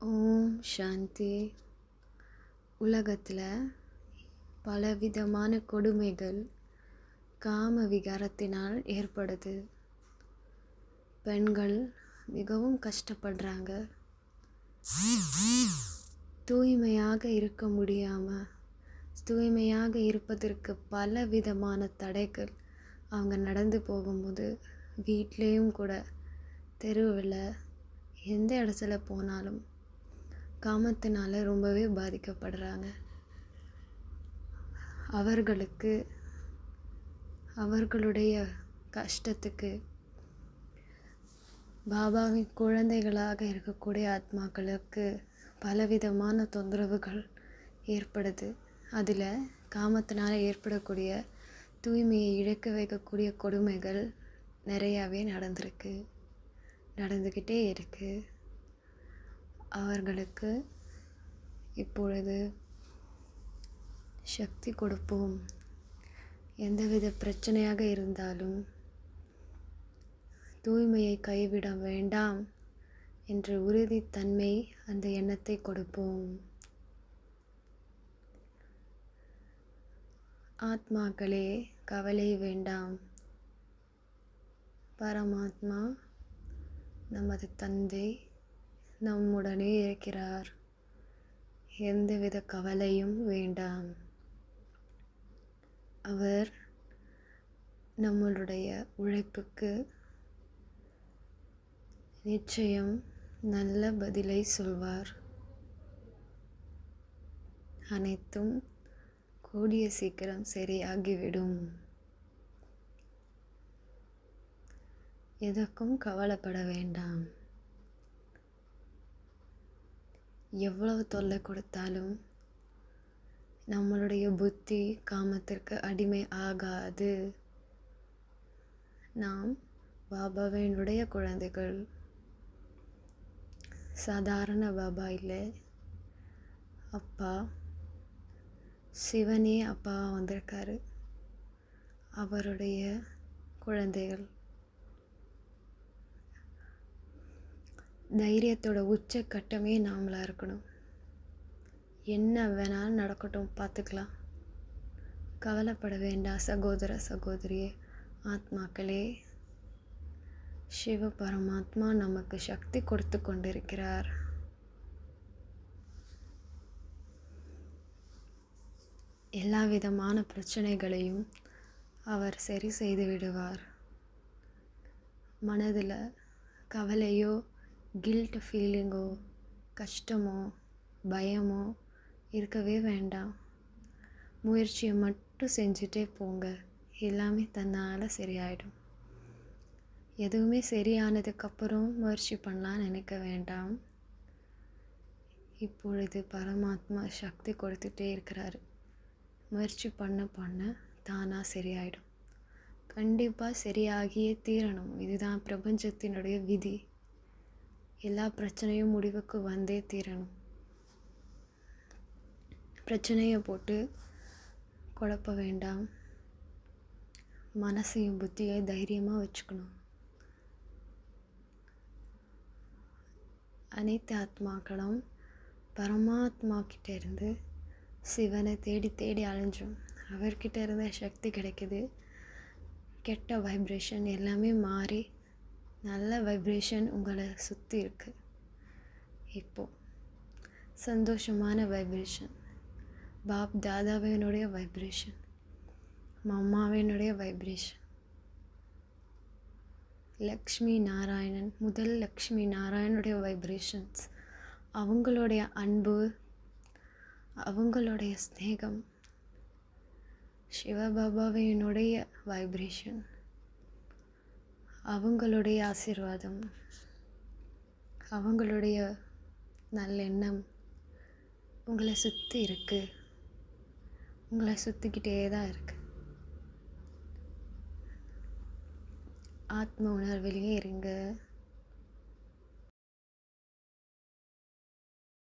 ஓம் சாந்தி. உலகத்தில் பலவிதமான கொடுமைகள் காம விகாரத்தினால் ஏற்படுது. பெண்கள் மிகவும் கஷ்டப்படுறாங்க. தூய்மையாக இருக்க முடியாமல் தூய்மையாக இருப்பதற்கு பல விதமான தடைகள் அவங்க நடந்து போகும்போது வீட்லேயும் கூட தெருவில் எந்த இடத்துல போனாலும் காமத்தினால் ரொம்பவே பாதிக்கப்படுறாங்க. அவர்களுக்கு அவர்களுடைய கஷ்டத்துக்கு பாபாவின் குழந்தைகளாக இருக்கக்கூடிய ஆத்மாக்களுக்கு பலவிதமான தொந்தரவுகள் ஏற்படுது. அதில் காமத்தினால் ஏற்படக்கூடிய தூய்மையை இழக்க வைக்கக்கூடிய கொடுமைகள் நிறையாவே நடந்திருக்கு நடந்துக்கிட்டே இருக்குது அவர்களுக்கு இப்பொழுது சக்தி கொடுப்போம். எந்தவித பிரச்சனையாக இருந்தாலும் தூய்மையை கைவிட வேண்டாம் என்ற உறுதித்தன்மை அந்த எண்ணத்தை கொடுப்போம். ஆத்மாக்களே கவலை வேண்டாம். பரமாத்மா நமது தந்தை நம்முடனே இருக்கிறார். எந்தவித கவலையும் வேண்டாம். அவர் நம்மளுடைய உழைப்புக்கு நிச்சயம் நல்ல பதிலை சொல்வார். அனைத்தும் கூடிய சீக்கிரம் சரியாகிவிடும். எதற்கும் கவலைப்பட வேண்டாம். எவ்வளவு தொல்லை கொடுத்தாலும் நம்மளுடைய புத்தி காமத்திற்கு அடிமை ஆகாது. நாம் பாபாவினுடைய குழந்தைகள். சாதாரண பாபா இல்லை. அப்பா சிவனே அப்பா வந்திருக்காரு. அவருடைய குழந்தைகள். தைரியத்தோட உச்சக்கட்டமே நாமளாக இருக்கணும். என்ன வேணாலும் நடக்கட்டும் பார்த்துக்கலாம். கவலைப்பட வேண்டாம் சகோதர சகோதரியே. ஆத்மாக்களே சிவ பரமாத்மா நமக்கு சக்தி கொடுத்து கொண்டிருக்கிறார். எல்லா விதமான பிரச்சனைகளையும் அவர் சரி செய்து விடுவார். மனதில் கவலையோ கில்ட் ஃபீலிங்கோ கஷ்டமோ பயமோ இருக்கவே வேண்டாம். முயற்சியை மட்டும் செஞ்சுட்டே போங்க. எல்லாமே தன்னால் சரியாயிடும். எதுவுமே சரியானதுக்கப்புறம் முயற்சி பண்ணலாம் நினைக்க வேண்டாம். இப்பொழுது பரமாத்மா சக்தி கொடுத்துட்டே இருக்கிறாரு. முயற்சி பண்ண பண்ண தானாக சரியாயிடும். கண்டிப்பாக சரியாகியே தீரணும். இதுதான் பிரபஞ்சத்தினுடைய விதி. எல்லா பிரச்சனையும் முடிவுக்கு வந்தே தீரணும். பிரச்சனையை போட்டு குழப்ப வேண்டாம். மனசையும் புத்தியை தைரியமாக வச்சுக்கணும். அனைத்து ஆத்மாக்களும் பரமாத்மா இருந்து சிவனை தேடி தேடி அலைஞ்சோம். அவர்கிட்ட இருந்த சக்தி கிடைக்குது. கெட்ட வைப்ரேஷன் எல்லாமே மாறி நல்ல வைப்ரேஷன் உங்களை சுற்றி இருக்குது இப்போது சந்தோஷமான வைப்ரேஷன் பாப் தாதாவினுடைய வைப்ரேஷன் மம்மாவினுடைய வைப்ரேஷன் லக்ஷ்மி நாராயணன் முதல் லக்ஷ்மி நாராயணனுடைய வைப்ரேஷன்ஸ் அவங்களுடைய அன்பு அவங்களுடைய ஸ்நேகம் சிவபாபாவினுடைய வைப்ரேஷன் அவங்களுடைய ஆசீர்வாதம் அவங்களுடைய நல்லெண்ணம் உங்களை சுற்றி இருக்குது உங்களை சுற்றிக்கிட்டே தான் இருக்குது ஆத்ம உணர்விலேயே இருங்க.